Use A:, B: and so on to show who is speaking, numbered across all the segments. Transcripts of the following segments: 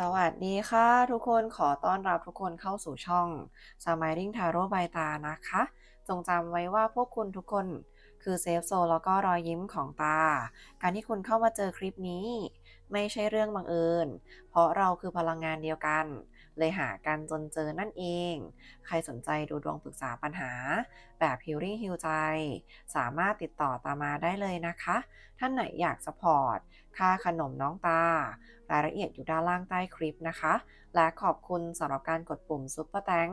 A: สวัสดีค่ะทุกคนขอต้อนรับทุกคนเข้าสู่ช่อง Smiling Tarot by ตานะคะ จงจำไว้ว่าพวกคุณทุกคนคือเซฟโซแล้วก็รอยยิ้มของตา การที่คุณเข้ามาเจอคลิปนี้ ไม่ใช่เรื่องบังเอิญ เพราะเราคือพลังงานเดียวกัน เลยหากันจนเจอนั่นเอง ใครสนใจดูดวงปรึกษาปัญหา แบบ Healing Heal ใจ สามารถติดต่อตามมาได้เลยนะคะ ท่านไหนอยากสปอร์ต ค่าขนมน้องตา รายละเอียดอยู่ด้านล่างใต้คลิปนะคะ และขอบคุณสำหรับการกดปุ่มซุปเปอร์แตง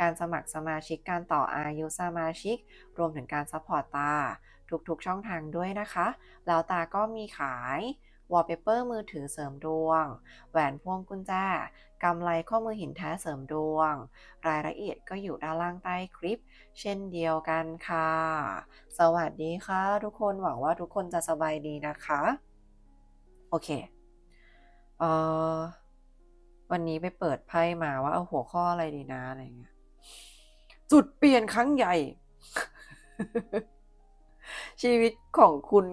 A: การสมัครสมาชิกการต่ออายุสมาชิก รวมถึงการซัพพอร์ตตาทุกๆช่องทางด้วยนะคะ แล้วตาก็มีขาย วอลเปเปอร์มือถือเสริมดวง แหวนพวงกุญแจกำไรข้อมือหินแท้เสริมดวง รายละเอียดก็อยู่ด้านล่างใต้คลิป เช่นเดียวกันค่ะ สวัสดีค่ะ ทุกคนหวังว่าทุกคนจะสบายดีนะคะ โอเคเอ่อวันนี้ไปเปิดไพ่มาว่าเอาหัวข้ออะไรดีนะอะไรเงี้ยจุดเปลี่ยนครั้งใหญ่ ชีวิตของคุณ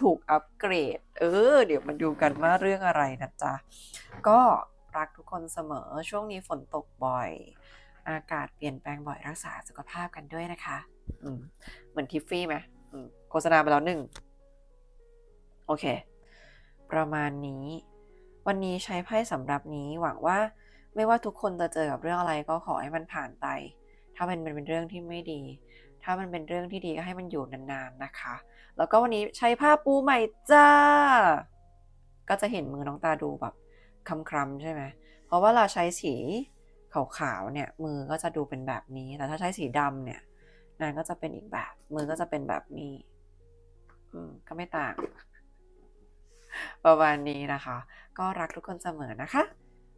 A: ถูกอัปเกรด เออ เดี๋ยวมาดูกันว่าเรื่องอะไรนะจ๊ะ ก็รักทุกคนเสมอ ช่วงนี้ฝนตกบ่อย อากาศเปลี่ยนแปลงบ่อยรักษาสุขภาพกันด้วยนะคะ อืม เหมือนทิฟฟี่ไหมมโฆษณาไปแล้วหนึ่ง โอเค ประมาณนี้ วันนี้ใช้ไพ่สำหรับนี้หวังว่าไม่ว่าทุกคนจะเจอกับเรื่องอะไรก็ขอให้มันผ่านไป ถ้ามันเป็นเรื่องที่ไม่ดี ถ้ามันเป็นเรื่องที่ดีก็ให้มันอยู่นานๆนะคะ แล้วก็วันนี้ใช้ผ้าปูใหม่จ้า ก็จะเห็นมือน้องตาดูแบบคล้ำๆใช่ไหม เพราะว่าเราใช้สีขาวๆเนี่ยมือก็จะดูเป็นแบบนี้ แต่ถ้าใช้สีดำเนี่ยนางก็จะเป็นอีกแบบ มือก็จะเป็นแบบนี้ อืม ก็ไม่ต่าง ประมาณนี้นะคะ ก็รักทุกคนเสมอนะคะ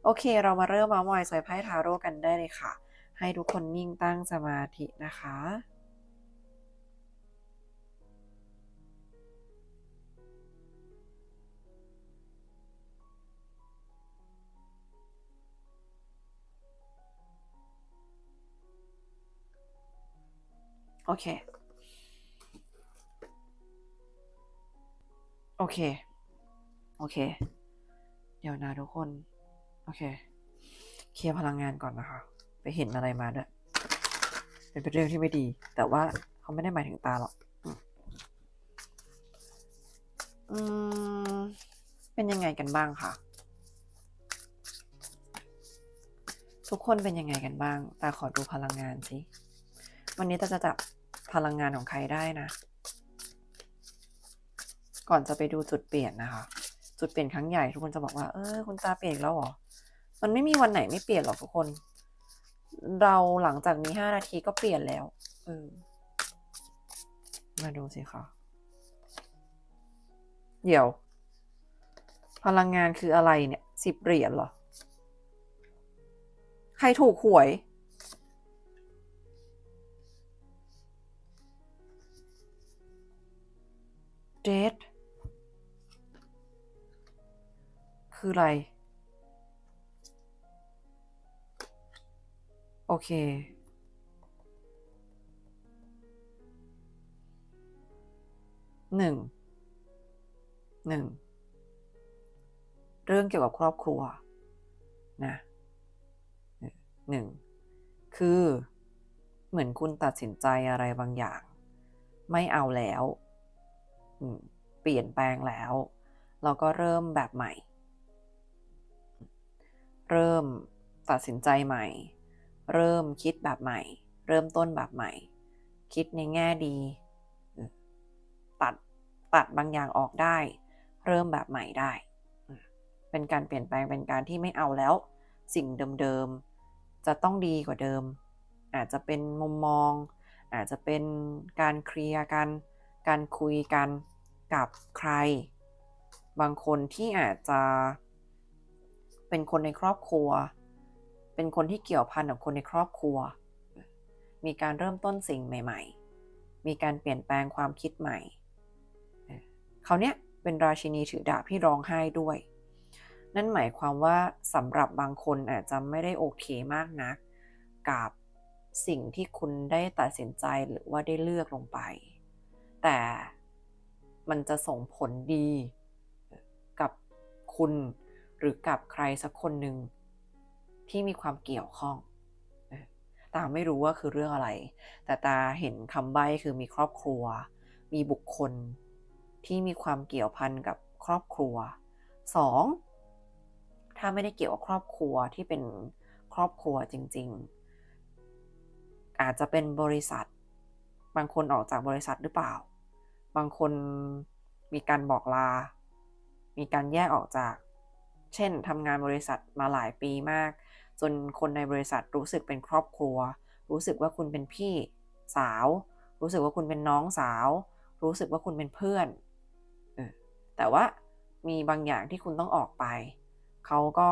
A: โอเค เรามาเริ่มมามอยใส่ไพ่ทาโร่กันได้เลยค่ะ ให้ทุกคนนิ่งตั้งสมาธินะคะ โอเค โอเค โอเค เดี๋ยวนะทุกคน โอเค เคลียร์พลังงานก่อนนะคะ ไปเห็นอะไรมาด้วย เป็นเรื่องที่ไม่ดี แต่ว่าเขาไม่ได้หมายถึงตาหรอก อืมอืมเป็นยังไงกันบ้างคะทุกคนเป็นยังไงกันบ้าง ตาขอดูพลังงานสิ วันนี้ตาจะจับ พลังงานของใครได้นะ ก่อนจะไปดูจุดเปลี่ยนนะคะ จุดเปลี่ยนครั้งใหญ่ทุกคนจะบอกว่า เออคุณตาเปลี่ยนแล้วหรอ มันไม่มีวันไหนไม่เปลี่ยนหรอกทุกคน เราหลังจากนี้ห้านาทีก็เปลี่ยนแล้ว เออ มาดูสิคะเดี๋ยว พลังงานคืออะไรเนี่ยสิบเหรียญเหรอ ใครถูกหวย คืออะไร โอเค หนึ่ง หนึ่ง เรื่องเกี่ยวกับครอบครัว นะหนึ่ง คือเหมือนคุณตัดสินใจอะไรบางอย่าง ไม่เอาแล้ว เปลี่ยนแปลงแล้ว เราก็เริ่มแบบใหม่ เริ่มตัดสินใจใหม่ เริ่มคิดแบบใหม่ เริ่มต้นแบบใหม่ คิดในแง่ดี ตัดตัดบางอย่างออกได้ เริ่มแบบใหม่ได้ เป็นการเปลี่ยนแปลงเป็นการที่ไม่เอาแล้ว สิ่งเดิมๆจะต้องดีกว่าเดิม อาจจะเป็นมุมมอง อาจจะเป็นการเคลียร์กัน การคุยกันกับใคร บางคนที่อาจจะ เป็นคนในครอบครัว เป็นคนที่เกี่ยวพันกับคนในครอบครัว มีการเริ่มต้นสิ่งใหม่ ๆ มีการเปลี่ยนแปลงความคิดใหม่เขาเนี้ยเป็นราชินีถือดาบที่ร้องไห้ด้วย นั่นหมายความว่าสำหรับบางคนอาจจะไม่ได้โอเคมากนัก กับสิ่งที่คุณได้ตัดสินใจหรือว่าได้เลือกลงไป แต่มันจะส่งผลดีกับคุณ หรือกับใครสักคนหนึ่งที่มีความเกี่ยวข้อง ตาไม่รู้ว่าคือเรื่องอะไร แต่ตาเห็นคำใบ้คือมีครอบครัว มีบุคคลที่มีความเกี่ยวพันกับครอบครัวสองถ้าไม่ได้เกี่ยวกับครอบครัวที่เป็นครอบครัวจริง ๆ อาจจะเป็นบริษัท บางคนออกจากบริษัทหรือเปล่า บางคนมีการบอกลา มีการแยกออกจาก เช่นทำงานบริษัทมาหลายปีมาก จนคนในบริษัทรู้สึกเป็นครอบครัว รู้สึกว่าคุณเป็นพี่สาว รู้สึกว่าคุณเป็นน้องสาว รู้สึกว่าคุณเป็นเพื่อนออแต่ว่ามีบางอย่างที่คุณต้องออกไป เขาก็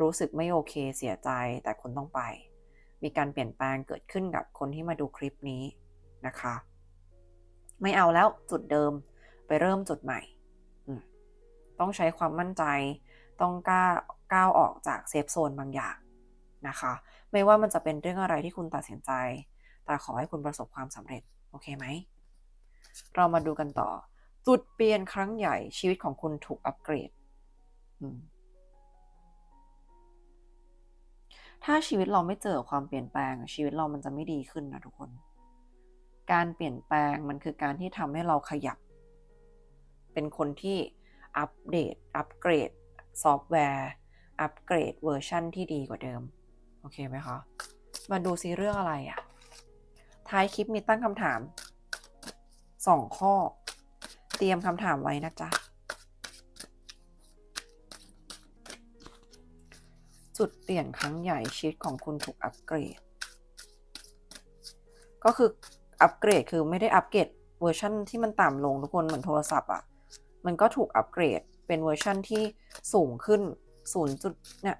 A: รู้สึกไม่โอเคเสียใจ แต่คุณต้องไป มีการเปลี่ยนแปลงเกิดขึ้นกับคนที่มาดูคลิปนี้นะคะ ไม่เอาแล้วจุดเดิมไปเริ่มจุดใหม่ต้องใช้ความมั่นใจ ต้องกล้าก้าวออกจากเซฟโซนบางอย่างนะคะ ไม่ว่ามันจะเป็นเรื่องอะไรที่คุณตัดสินใจ แต่ขอให้คุณประสบความสำเร็จ โอเคไหม เรามาดูกันต่อ จุดเปลี่ยนครั้งใหญ่ชีวิตของคุณถูกอัปเกรด ถ้าชีวิตเราไม่เจอความเปลี่ยนแปลง ชีวิตเรามันจะไม่ดีขึ้นนะทุกคน การเปลี่ยนแปลงมันคือการที่ทำให้เราขยับ เป็นคนที่อัปเดต อัปเกรด ซอฟต์แวร์อัปเกรดเวอร์ชันที่ดีกว่าเดิม โอเคไหมคะ มาดูซิเรื่องอะไรอะ่ะ ท้ายคลิปมีตั้งคำถามสองข้อ เตรียมคำถามไว้นะจ๊ะ จุดเปลี่ยนครั้งใหญ่ชีวิตของคุณถูกอัปเกรด ก็คืออัปเกรดคือไม่ได้อัปเกรดเวอร์ชันที่มันต่ำลงทุกคนเหมือนโทรศัพท์อะ่ะ มันก็ถูกอัปเกรด เป็นเวอร์ชันที่สูงขึ้น 0. จุดเนี่ย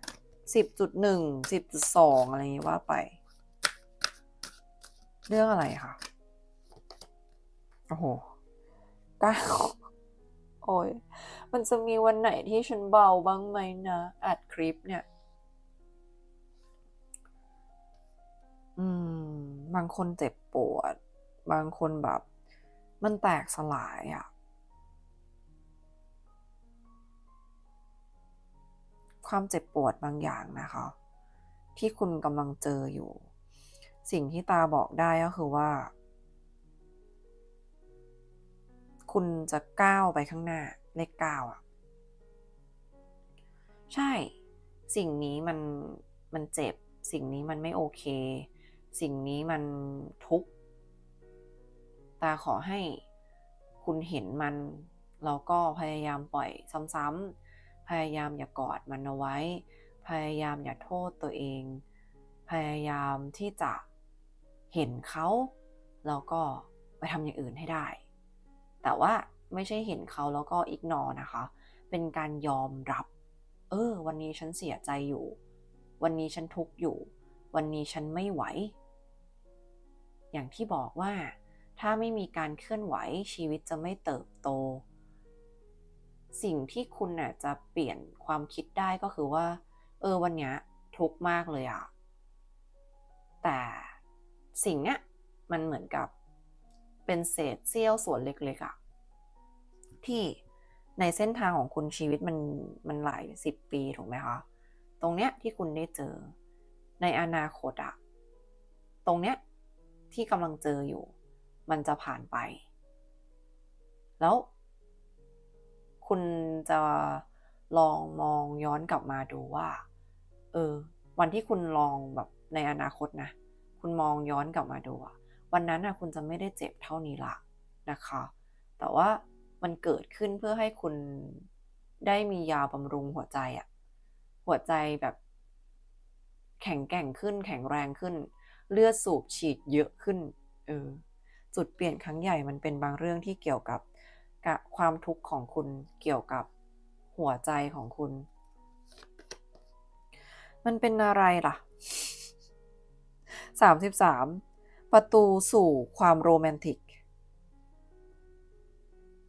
A: 10.1 10.2อะไรอย่างนี้ว่าไป เรื่องอะไรคะโอ้โหเก้าโอ้ยมันจะมีวันไหนที่ฉันเบาบ้างไหมนะอัดคลิปเนี่ย อืม บางคนเจ็บปวด บางคนแบบ มันแตกสลายอะ่ะ ความเจ็บปวดบางอย่างนะคะ ที่คุณกำลังเจออยู่ สิ่งที่ตาบอกได้ก็คือว่า คุณจะก้าวไปข้างหน้าเลขเก้าอะ ใช่ สิ่งนี้มันมันเจ็บ สิ่งนี้มันไม่โอเค สิ่งนี้มันทุกข์ตาขอให้คุณเห็นมันแล้วก็พยายามปล่อยซ้ำๆ พยายามอย่ากอดมันเอาไว้ พยายามอย่าโทษตัวเอง พยายามที่จะเห็นเขาแล้วก็ไปทำอย่างอื่นให้ได้ แต่ว่าไม่ใช่เห็นเขาแล้วก็อิกนอนะคะ เป็นการยอมรับ เออ วันนี้ฉันเสียใจอยู่ วันนี้ฉันทุกข์อยู่ วันนี้ฉันไม่ไหว อย่างที่บอกว่า ถ้าไม่มีการเคลื่อนไหวชีวิตจะไม่เติบโต สิ่งที่คุณน่ะจะเปลี่ยนความคิดได้ก็คือว่า เออวันเนี้ยทุกมากเลยอะแต่สิ่งเนี้ยมันเหมือนกับเป็นเศษเสี้ยวส่วนเล็กๆอะที่ในเส้นทางของคุณชีวิตมันมันหลายสิบปีถูกไหมคะตรงเนี้ยที่คุณได้เจอ ในอนาคตอะตรงเนี้ยที่กำลังเจออยู่ มันจะผ่านไป แล้ว คุณจะลองมองย้อนกลับมาดูว่า เออ วันที่คุณลองแบบในอนาคตนะ คุณมองย้อนกลับมาดูอะวันนั้นนะคุณจะไม่ได้เจ็บเท่านี้ละนะคะ แต่ว่ามันเกิดขึ้นเพื่อให้คุณได้มียาบำรุงหัวใจอะหัวใจแบบ แข็งแกร่งขึ้น แข็งแรงขึ้น เลือดสูบฉีดเยอะขึ้น เออ จุดเปลี่ยนครั้งใหญ่มันเป็นบางเรื่องที่เกี่ยวกับ กับความทุกข์ของคุณเกี่ยวกับหัวใจของคุณ มันเป็นอะไรล่ะสามสิบสามประตูสู่ความโรแมนติก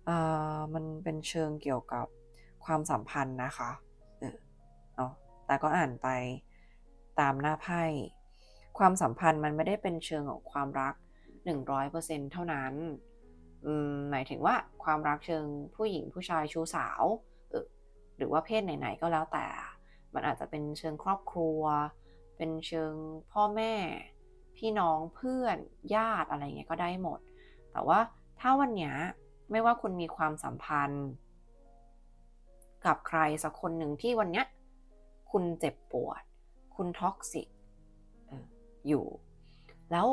A: อ่ามันเป็นเชิงเกี่ยวกับความสัมพันธ์นะคะ เออเนาะแต่ก็อ่านไปตามหน้าไพ่ ความสัมพันธ์มันไม่ได้เป็นเชิงของความรัก 100%เท่านั้น หมายถึงว่าความรักเชิงผู้หญิงผู้ชายชู้สาวเออรือว่าเพศไหนๆก็แล้วแต่ มันอาจจะเป็นเชิงครอบครัว เป็นเชิงพ่อแม่ พี่น้องเพื่อนญาติอะไรเงี้ยก็ได้หมด แต่ว่าถ้าวันเนี้ยไม่ว่าคุณมีความสัมพันธ์ กับใครสักคนหนึ่งที่วันเนี้ยคุณเจ็บปวด คุณท็อกซิกอยู่ แล้ว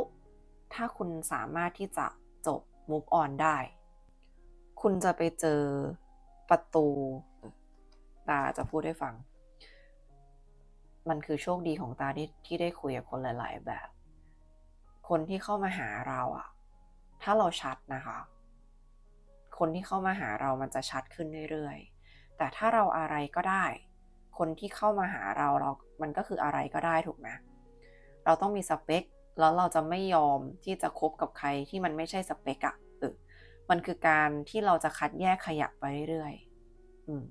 A: ถ้าคุณสามารถที่จะจบ move on ได้ คุณจะไปเจอประตูตาจะพูดให้ฟัง มันคือโชคดีของตาที่ที่ได้คุยกับคนหลาย ๆ แบบ คนที่เข้ามาหาเราอะถ้าเราชัดนะคะ คนที่เข้ามาหาเรามันจะชัดขึ้นเรื่อยๆ แต่ถ้าเราอะไรก็ได้ คนที่เข้ามาหาเราเรา มันก็คืออะไรก็ได้ถูกไหมเราต้องมีสเปค แล้วเราจะไม่ยอมที่จะคบกับใครที่มันไม่ใช่สเปกอะเออมันคือการที่เราจะคัดแยกขยะไปเรื่อยๆอืม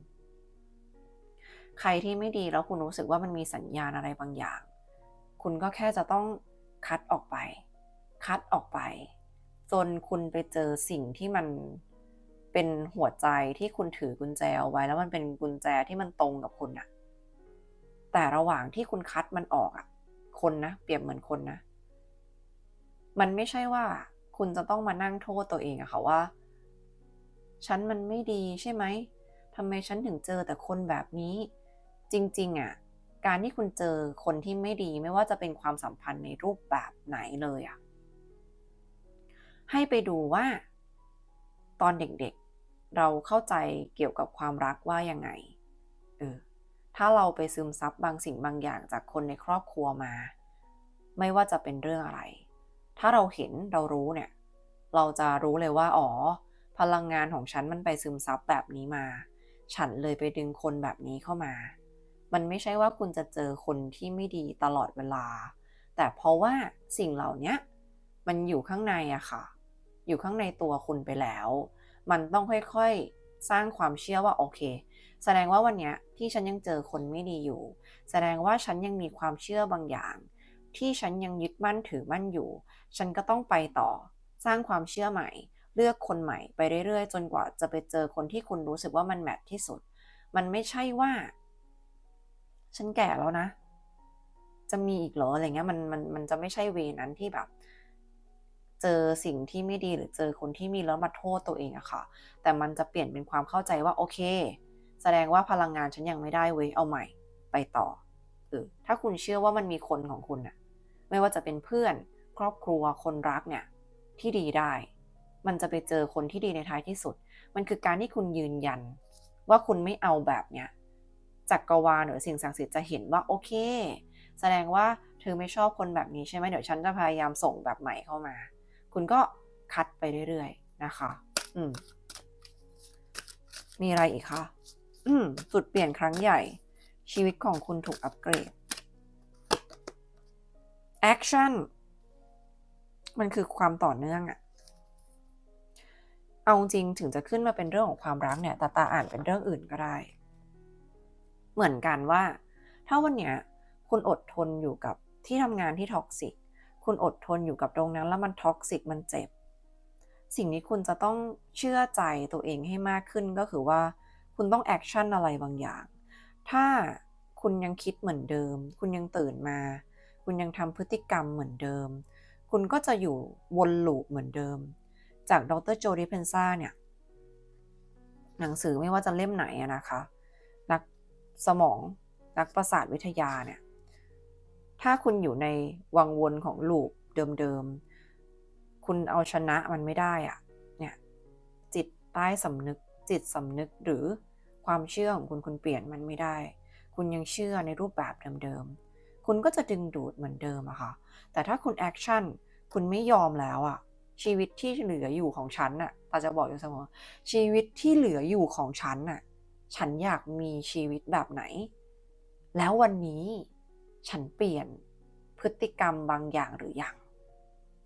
A: ใครที่ไม่ดีแล้วคุณรู้สึกว่ามันมีสัญญาณอะไรบางอย่าง คุณก็แค่จะต้องคัดออกไป คัดออกไป จนคุณไปเจอสิ่งที่มันเป็นหัวใจที่คุณถือกุญแจเอาไว้ แล้วมันเป็นกุญแจที่มันตรงกับคุณอะแต่ระหว่างที่คุณคัดมันออกอะคนนะ เปรียบเหมือนคนนะ มันไม่ใช่ว่าคุณจะต้องมานั่งโทษตัวเองอะค่ะว่า ฉันมันไม่ดีใช่ไหมทำไมฉันถึงเจอแต่คนแบบนี้ จริงๆอะการที่คุณเจอคนที่ไม่ดีไม่ว่าจะเป็นความสัมพันธ์ในรูปแบบไหนเลยอะให้ไปดูว่า ตอนเด็กๆ เราเข้าใจเกี่ยวกับความรักว่ายังไงเออถ้าเราไปซึมซับบางสิ่งบางอย่างจากคนในครอบครัวมา ไม่ว่าจะเป็นเรื่องอะไร ถ้าเราเห็นเรารู้เนี่ย เราจะรู้เลยว่า อ๋อ พลังงานของฉันมันไปซึมซับแบบนี้มา ฉันเลยไปดึงคนแบบนี้เข้ามา มันไม่ใช่ว่าคุณจะเจอคนที่ไม่ดีตลอดเวลา แต่เพราะว่าสิ่งเหล่านี้มันอยู่ข้างในอะค่ะ อยู่ข้างในตัวคุณไปแล้ว มันต้องค่อยๆ สร้างความเชื่อว่าโอเค แสดงว่าวันนี้ที่ฉันยังเจอคนไม่ดีอยู่ แสดงว่าฉันยังมีความเชื่อบางอย่าง ที่ฉันยังยึดมั่นถือมั่นอยู่ ฉันก็ต้องไปต่อ สร้างความเชื่อใหม่ เลือกคนใหม่ไปเรื่อยๆ จนกว่าจะไปเจอคนที่คุณรู้สึกว่ามันแมทที่สุด มันไม่ใช่ว่า ฉันแก่แล้วนะ จะมีอีกเหรออะไรเงี้ยมันมันมันจะไม่ใช่เวนั้นที่แบบ เจอสิ่งที่ไม่ดีหรือเจอคนที่มีแล้วมาโทษตัวเองอะค่ะ แต่มันจะเปลี่ยนเป็นความเข้าใจว่าโอเค แสดงว่าพลังงานฉันยังไม่ได้เว้ยเอาใหม่ ไปต่อเออถ้าคุณเชื่อว่ามันมีคนของคุณอะ ไม่ว่าจะเป็นเพื่อน ครอบครัวคนรักเนี่ยที่ดีได้ มันจะไปเจอคนที่ดีในท้ายที่สุด มันคือการที่คุณยืนยัน ว่าคุณไม่เอาแบบเนี้ยจักกรวาลหรือสิ่งศักดิ์สิทธิ์จะเห็นว่าโอเค แสดงว่าเธอไม่ชอบคนแบบนี้ใช่ไหมเดี๋ยวฉันจะพยายามส่งแบบใหม่เข้ามา คุณก็คัดไปเรื่อยๆนะคะ อืมมีอะไรอีกคะอืมจุดเปลี่ยนครั้งใหญ่ ชีวิตของคุณถูกอัปเกรด action มันคือความต่อเนื่องอะเอาจริงถึงจะขึ้นมาเป็นเรื่องของความรักเนี่ยแต่ตาอ่านเป็นเรื่องอื่นก็ได้ เหมือนกันว่า ถ้าวันเนี้ยคุณอดทนอยู่กับที่ทำงานที่ท็อกซิก คุณอดทนอยู่กับตรงนั้นแล้วมันท็อกซิกมันเจ็บ สิ่งนี้คุณจะต้องเชื่อใจตัวเองให้มากขึ้นก็คือว่า คุณต้องแอคชั่นอะไรบางอย่าง ถ้าคุณยังคิดเหมือนเดิม คุณยังตื่นมา คุณยังทำพฤติกรรมเหมือนเดิม คุณก็จะอยู่วนลูปเหมือนเดิม จากดรโจดิเพนซ่าเนี่ย หนังสือไม่ว่าจะเล่มไหนอะนะคะนักสมองนักประสาทวิทยาเนี่ย ถ้าคุณอยู่ในวังวนของลูปเดิมๆ คุณเอาชนะมันไม่ได้อะเนี่ย จิตใต้สำนึก จิตสำนึกหรือความเชื่อของคุณคุณเปลี่ยนมันไม่ได้ คุณยังเชื่อในรูปแบบเดิมๆ คุณก็จะดึงดูดเหมือนเดิมอะค่ะ แต่ถ้าคุณแอคชั่น คุณไม่ยอมแล้วอะชีวิตที่เหลืออยู่ของฉันน่ะตาจะบอกอยู่เสมอ ชีวิตที่เหลืออยู่ของฉันน่ะ ฉันอยากมีชีวิตแบบไหน แล้ววันนี้ฉันเปลี่ยนพฤติกรรมบางอย่างหรือยัง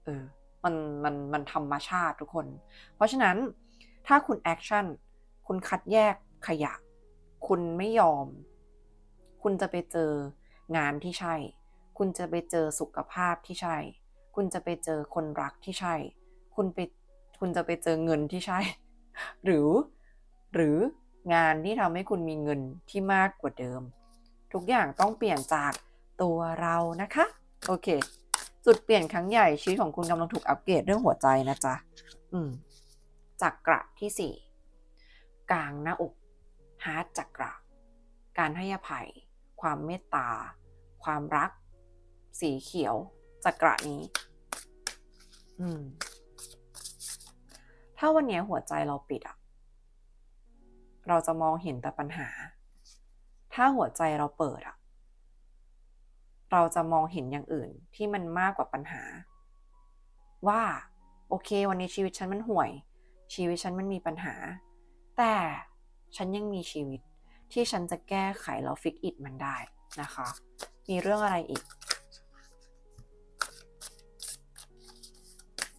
A: เออ มันมันมันธรรมชาติทุกคน เพราะฉะนั้นถ้าคุณแอคชั่น คุณคัดแยกขยะ คุณไม่ยอม คุณจะไปเจอ งานที่ใช่ คุณจะไปเจอสุขภาพที่ใช่ คุณจะไปเจอคนรักที่ใช่ คุณไปคุณจะไปเจอเงินที่ใช่ หรือ หรืองานที่ทำให้คุณมีเงินที่มากกว่าเดิม ทุกอย่างต้องเปลี่ยนจากตัวเรานะคะ โอเค จุดเปลี่ยนครั้งใหญ่ชีวิตของคุณกำลังถูกอัปเกรดเรื่องหัวใจนะจ๊ะอืมจักระที่สี่กลางหน้าอกฮาร์ดจักระ การให้อภัย ความเมตตา ความรัก สีเขียวจักระนี้ อืม ถ้าวันนี้หัวใจเราปิดอะเราจะมองเห็นแต่ปัญหา ถ้าหัวใจเราเปิดอะเราจะมองเห็นอย่างอื่นที่มันมากกว่าปัญหา ว่าโอเค วันนี้ชีวิตฉันมันห่วย ชีวิตฉันมันมีปัญหา แต่ฉันยังมีชีวิตที่ฉันจะแก้ไขแล้วฟิกอิดมันได้นะคะ มีเรื่องอะไรอีก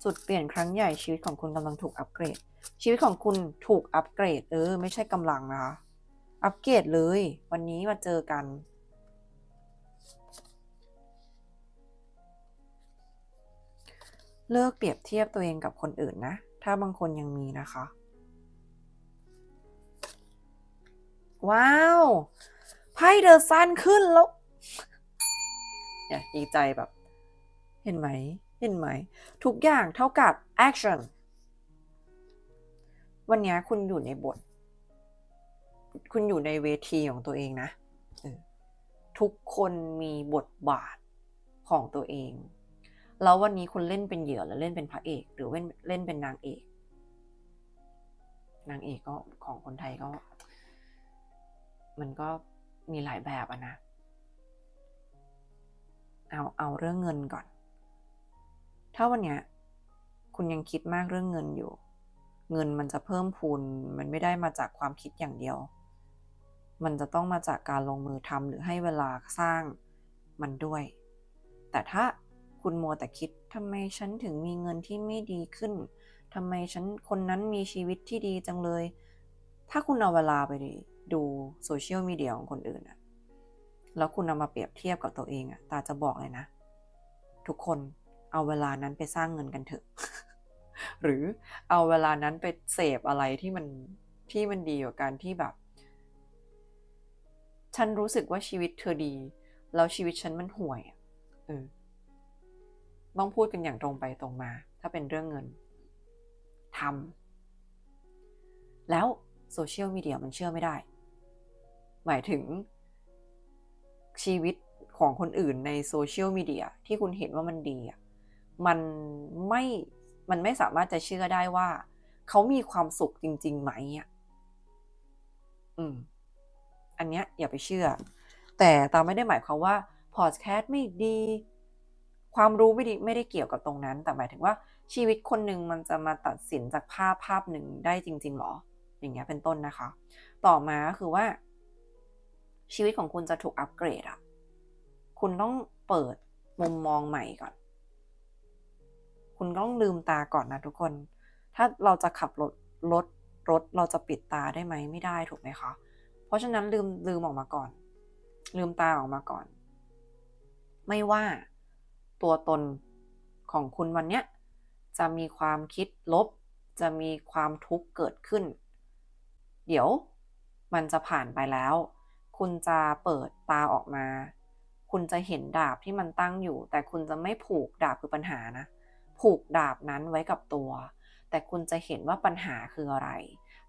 A: จุดเปลี่ยนครั้งใหญ่ชีวิตของคุณกำลังถูกอัปเกรด ชีวิตของคุณถูกอัปเกรด เออ ไม่ใช่กำลังนะคะ อัปเกรดเลย วันนี้มาเจอกันเลิกเปรียบเทียบตัวเองกับคนอื่นนะ ถ้าบางคนยังมีนะคะ ว้าว ไพ่เดอะซันขึ้นแล้ว อย่าดีใจแบบ เห็นไหม เห็นไหม ทุกอย่างเท่ากับ action วันนี้คุณอยู่ในบท คุณอยู่ในเวทีของตัวเองนะ ทุกคนมีบทบาทของตัวเอง แล้ววันนี้คุณเล่นเป็นเหยื่อหรือเล่นเป็นพระเอก หรือเล่นเล่นเป็นนางเอก นางเอกก็ของคนไทยก็ มันก็มีหลายแบบอะนะ เอาเอาเรื่องเงินก่อน ถ้าวันเนี้ยคุณยังคิดมากเรื่องเงินอยู่ เงินมันจะเพิ่มพูนมันไม่ได้มาจากความคิดอย่างเดียว มันจะต้องมาจากการลงมือทำหรือให้เวลาสร้างมันด้วย แต่ถ้าคุณมัวแต่คิดทำไมฉันถึงมีเงินที่ไม่ดีขึ้นทำไมฉันคนนั้นมีชีวิตที่ดีจังเลย ถ้าคุณเอาเวลาไปดูโซเชียลมีเดียของคนอื่นอะ แล้วคุณเอามาเปรียบเทียบกับตัวเองอะตาจะบอกเลยนะ ทุกคนเอาเวลานั้นไปสร้างเงินกันเถอะ หรือเอาเวลานั้นไปเสพอะไรที่มันที่มันดีกว่าการที่แบบ ฉันรู้สึกว่าชีวิตเธอดี แล้วชีวิตฉันมันห่วยเออต้องพูดกันอย่างตรงไปตรงมา ถ้าเป็นเรื่องเงินทำแล้วโซเชียลมีเดียมันเชื่อไม่ได้ หมายถึง ชีวิตของคนอื่นในโซเชียลมีเดียที่คุณเห็นว่ามันดีมันไม่มันไม่สามารถจะเชื่อได้ว่า เขามีความสุขจริง ๆ ไหมอะอืม อันเนี้ยอย่าไปเชื่อ แต่ตามไม่ได้หมายความว่าพอดแคสต์ไม่ดี ความรู้ไม่ดีไม่ได้เกี่ยวกับตรงนั้น แต่หมายถึงว่าชีวิตคนหนึ่งมันจะมาตัดสินจากภาพภาพหนึ่งได้จริง ๆหรอ อย่างเงี้ยเป็นต้นนะคะ ต่อมาคือว่า ชีวิตของคุณจะถูกอัปเกรดอะคุณต้องเปิดมุมมองใหม่ก่อน คุณต้องลืมตาก่อนนะทุกคน ถ้าเราจะขับรถรถรถเราจะปิดตาได้ไหมไม่ได้ถูกไหมคะ เพราะฉะนั้นลืมลืมออกมาก่อน ลืมตาออกมาก่อน ไม่ว่าตัวตนของคุณวันเนี้ยจะมีความคิดลบ จะมีความทุกข์เกิดขึ้น เดี๋ยวมันจะผ่านไปแล้ว คุณจะเปิดตาออกมา คุณจะเห็นดาบที่มันตั้งอยู่ แต่คุณจะไม่ผูกดาบคือปัญหานะ ผูกดาบนั้นไว้กับตัว แต่คุณจะเห็นว่าปัญหาคืออะไร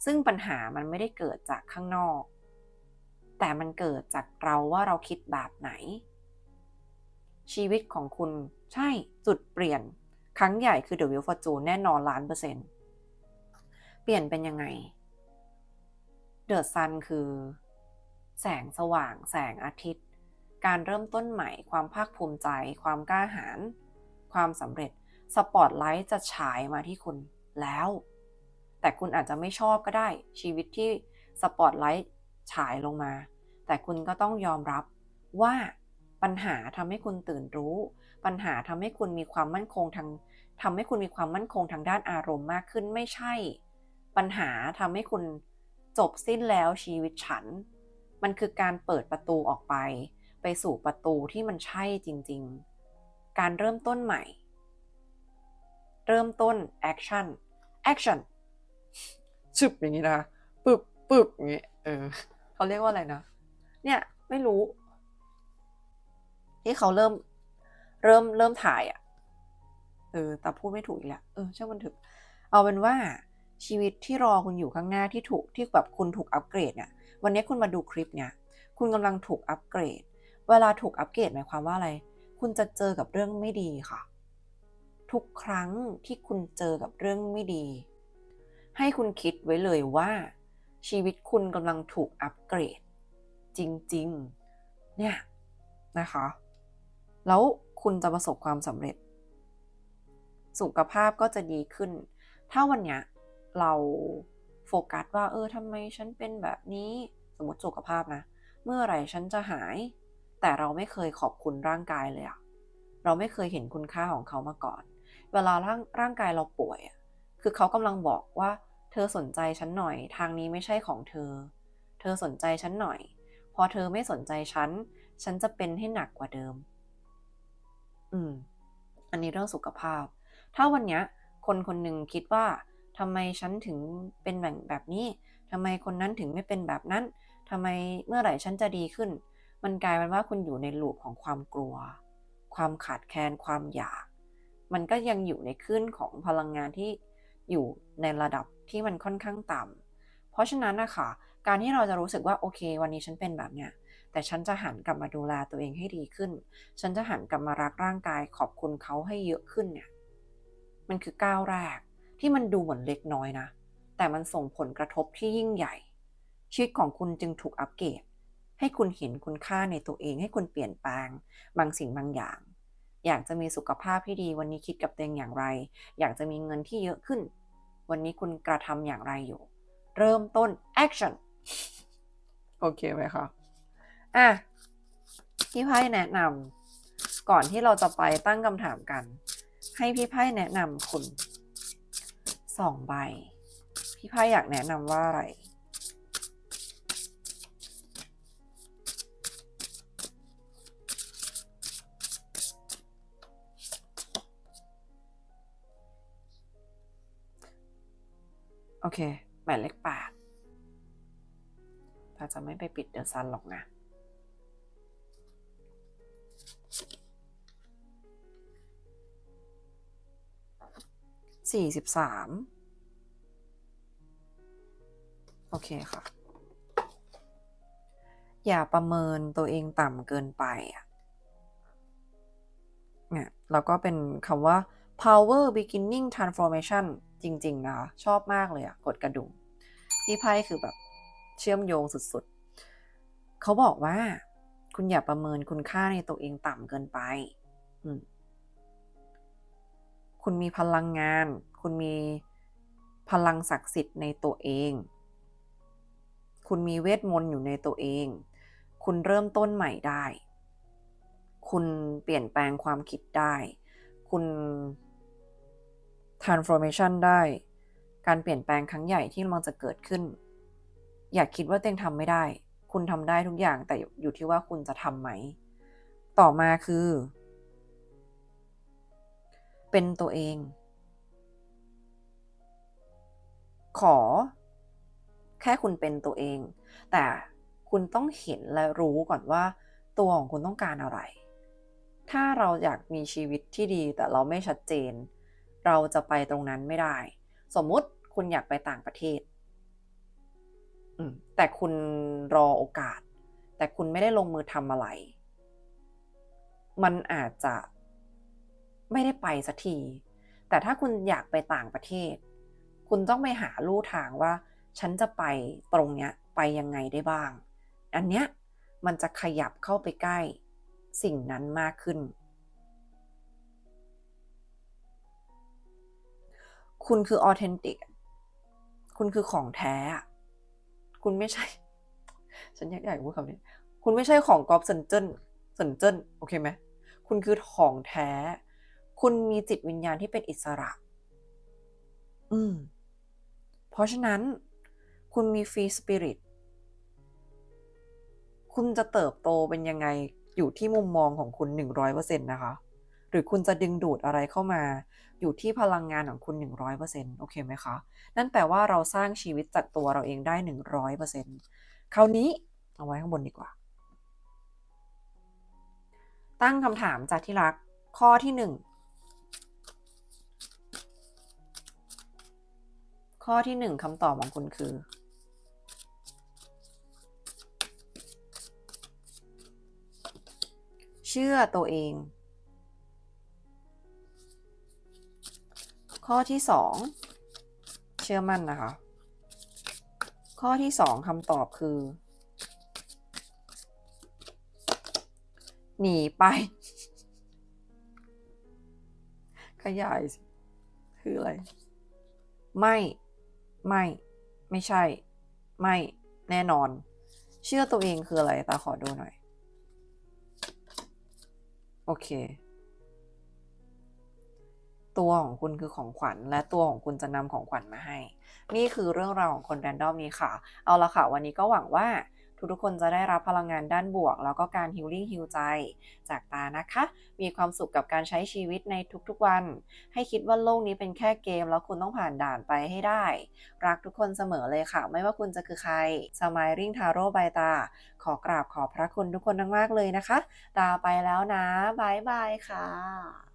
A: ซึ่งปัญหามันไม่ได้เกิดจากข้างนอก แต่มันเกิดจากเราว่าเราคิดแบบไหน ชีวิตของคุณใช่จุดเปลี่ยน ครั้งใหญ่คือ The Wheel Fortune แน่นอนล้านเปอร์เซ็นต์เปลี่ยนเป็นยังไง The Sun คือ แสงสว่าง แสงอาทิตย์ การเริ่มต้นใหม่ ความภาคภูมิใจ ความกล้าหาญ ความสำเร็จ สปอตไลท์จะฉายมาที่คุณแล้ว แต่คุณอาจจะไม่ชอบก็ได้ ชีวิตที่สปอตไลท์ฉายลงมา แต่คุณก็ต้องยอมรับว่าปัญหาทำให้คุณตื่นรู้ ปัญหาทำให้คุณมีความมั่นคงทางทำให้คุณมีความมั่นคงทางด้านอารมณ์มากขึ้นไม่ใช่ ปัญหาทำให้คุณจบสิ้นแล้วชีวิตฉัน มันคือการเปิดประตูออกไป ไปสู่ประตูที่มันใช่จริง ๆ การเริ่มต้นใหม่ เริ่มต้นแอคชั่นแอคชั่นชึบอย่างนี้นะคะปึ๊บปึกอย่างเงี้ยเออเขาเรียกว่าอะไรนะ เนี่ยไม่รู้ ที่เขาเริ่ม เริ่มเริ่มถ่ายอะ่ะเออแต่พูดไม่ถูกอีกแล้วเออช่างมันถึกเอาเป็นว่าชีวิตที่รอคุณอยู่ข้างหน้าที่ถูกที่แบบคุณถูกอัปเกรดเนี่ย วันนี้คุณมาดูคลิปเนี่ย คุณกำลังถูกอัปเกรด เวลาถูกอัปเกรดหมายความว่าอะไร คุณจะเจอกับเรื่องไม่ดีค่ะ ทุกครั้งที่คุณเจอกับเรื่องไม่ดี ให้คุณคิดไว้เลยว่า ชีวิตคุณกำลังถูกอัปเกรด จริงๆ เนี่ยนะคะ แล้วคุณจะประสบความสำเร็จ สุขภาพก็จะดีขึ้น ถ้าวันเนี้ยเรา โฟกัสว่าเออทำไมฉันเป็นแบบนี้สมมติสุขภาพนะ เมื่อไหร่ฉันจะหาย แต่เราไม่เคยขอบคุณร่างกายเลยอะเราไม่เคยเห็นคุณค่าของเขามาก่อน เวลาร่างร่างกายเราป่วยอะคือเขากำลังบอกว่า เธอสนใจฉันหน่อย ทางนี้ไม่ใช่ของเธอ เธอสนใจฉันหน่อย พอเธอไม่สนใจฉัน ฉันจะเป็นให้หนักกว่าเดิม อืม อันนี้เรื่องสุขภาพ ถ้าวันเนี้ย คนคนหนึ่งคิดว่า ทำไมฉันถึงเป็นแบบแบบนี้ทำไมคนนั้นถึงไม่เป็นแบบนั้นทำไมเมื่อไหร่ฉันจะดีขึ้น มันกลายเป็นว่าคุณอยู่ในลูปของความกลัว ความขาดแคลนความอยาก มันก็ยังอยู่ในคลื่นของพลังงานที่อยู่ในระดับที่มันค่อนข้างต่ำเพราะฉะนั้นนะคะการที่เราจะรู้สึกว่าโอเค วันนี้ฉันเป็นแบบเนี้ยแต่ฉันจะหันกลับมาดูแลตัวเองให้ดีขึ้น ฉันจะหันกลับมารักร่างกายขอบคุณเขาให้เยอะขึ้นเนี่ย มันคือก้าวแรก ที่มันดูเหมือนเล็กน้อยนะ แต่มันส่งผลกระทบที่ยิ่งใหญ่ ชีวิตของคุณจึงถูกอัปเกรดให้คุณเห็นคุณค่าในตัวเองให้คุณเปลี่ยนแปลง บางสิ่งบางอย่าง อยากจะมีสุขภาพที่ดีวันนี้คิดกับตัวเองอย่างไร อยากจะมีเงินที่เยอะขึ้น วันนี้คุณกระทำอย่างไรอยู่ เริ่มต้น action โอเคไหมคะอะพี่ไพ่แนะนำก่อนที่เราจะไปตั้งคำถามกัน ให้พี่ไพ่แนะนำคุณ สองใบ พี่ไพ่อยากแนะนำว่าอะไร โอเค หมายเลขแปดถ้าจะไม่ไปปิดเดอะซันหรอกนะ สี่สิบสามโอเคค่ะ อย่าประเมินตัวเองต่ำเกินไปอะเนี่ยแล้วก็เป็นคำว่า power beginning transformation จริง ๆ นะคะ ชอบมากเลยอะกดกระดุมพี่ไพ่คือแบบเชื่อมโยงสุดๆ เขาบอกว่า คุณอย่าประเมินคุณค่าในตัวเองต่ำเกินไป อืม คุณมีพลังงาน คุณมีพลังศักดิ์สิทธิ์ในตัวเอง คุณมีเวทมนต์อยู่ในตัวเอง คุณเริ่มต้นใหม่ได้ คุณเปลี่ยนแปลงความคิดได้ คุณ transformation ได้ การเปลี่ยนแปลงครั้งใหญ่ที่กำลังจะเกิดขึ้น อย่าคิดว่าตัวเองทำไม่ได้ คุณทำได้ทุกอย่างแต่อยู่ที่ว่าคุณจะทำไหม ต่อมาคือ เป็นตัวเอง ขอ แค่คุณเป็นตัวเอง แต่คุณต้องเห็นและรู้ก่อนว่า ตัวของคุณต้องการอะไร ถ้าเราอยากมีชีวิตที่ดีแต่เราไม่ชัดเจน เราจะไปตรงนั้นไม่ได้ สมมุติคุณอยากไปต่างประเทศแต่คุณรอโอกาส แต่คุณไม่ได้ลงมือทำอะไร มันอาจจะ ไม่ได้ไปสักที แต่ถ้าคุณอยากไปต่างประเทศ คุณต้องไปหาลู่ทางว่า ฉันจะไปตรงเนี้ยไปยังไงได้บ้าง อันเนี้ยมันจะขยับเข้าไปใกล้สิ่งนั้นมากขึ้น คุณคือออเทนติก คุณคือของแท้ คุณไม่ใช่ ฉันอยากอยากพูดคำนี้ คุณไม่ใช่ของกอบเซนเจิ้นเซนเจิ้นโอเคไหม คุณคือของแท้ คุณมีจิตวิญญาณที่เป็นอิสระ อืม เพราะฉะนั้น คุณมีฟรีสปิริต คุณจะเติบโตเป็นยังไงอยู่ที่มุมมองของคุณ 100%นะคะ หรือคุณจะดึงดูดอะไรเข้ามา อยู่ที่พลังงานของคุณ 100%โอเคไหมคะ นั่นแปลว่าเราสร้างชีวิตจากตัวเราเองได้ 100%คราวนี้เอาไว้ข้างบนดีกว่า ตั้งคำถามจากที่รักข้อที่ 1 ข้อที่หนึ่งคำตอบของคุณคือ เชื่อตัวเอง ข้อที่สองเชื่อมั่นนะคะ ข้อที่สองคำตอบคือ หนีไป ขยายคืออะไร ไม่ ไม่ ไม่ใช่ ไม่ แน่นอน เชื่อตัวเองคืออะไร ตาขอดูหน่อย โอเค ตัวของคุณคือของขวัญ และตัวของคุณจะนำของขวัญมาให้ นี่คือเรื่องราวของคนแรนดอมนี้ค่ะ เอาละค่ะ วันนี้ก็หวังว่า ทุกๆคนจะได้รับพลังงานด้านบวก แล้วก็การฮิลลิ่งฮิลใจ จากตานะคะ มีความสุขกับการใช้ชีวิตในทุกๆวัน ให้คิดว่าโลกนี้เป็นแค่เกม แล้วคุณต้องผ่านด่านไปให้ได้ รักทุกคนเสมอเลยค่ะ ไม่ว่าคุณจะคือใคร Smiling Tarot by ตา ขอกราบขอบพระคุณทุกคนมากๆเลยนะคะ ตาไปแล้วนะบายบายค่ะ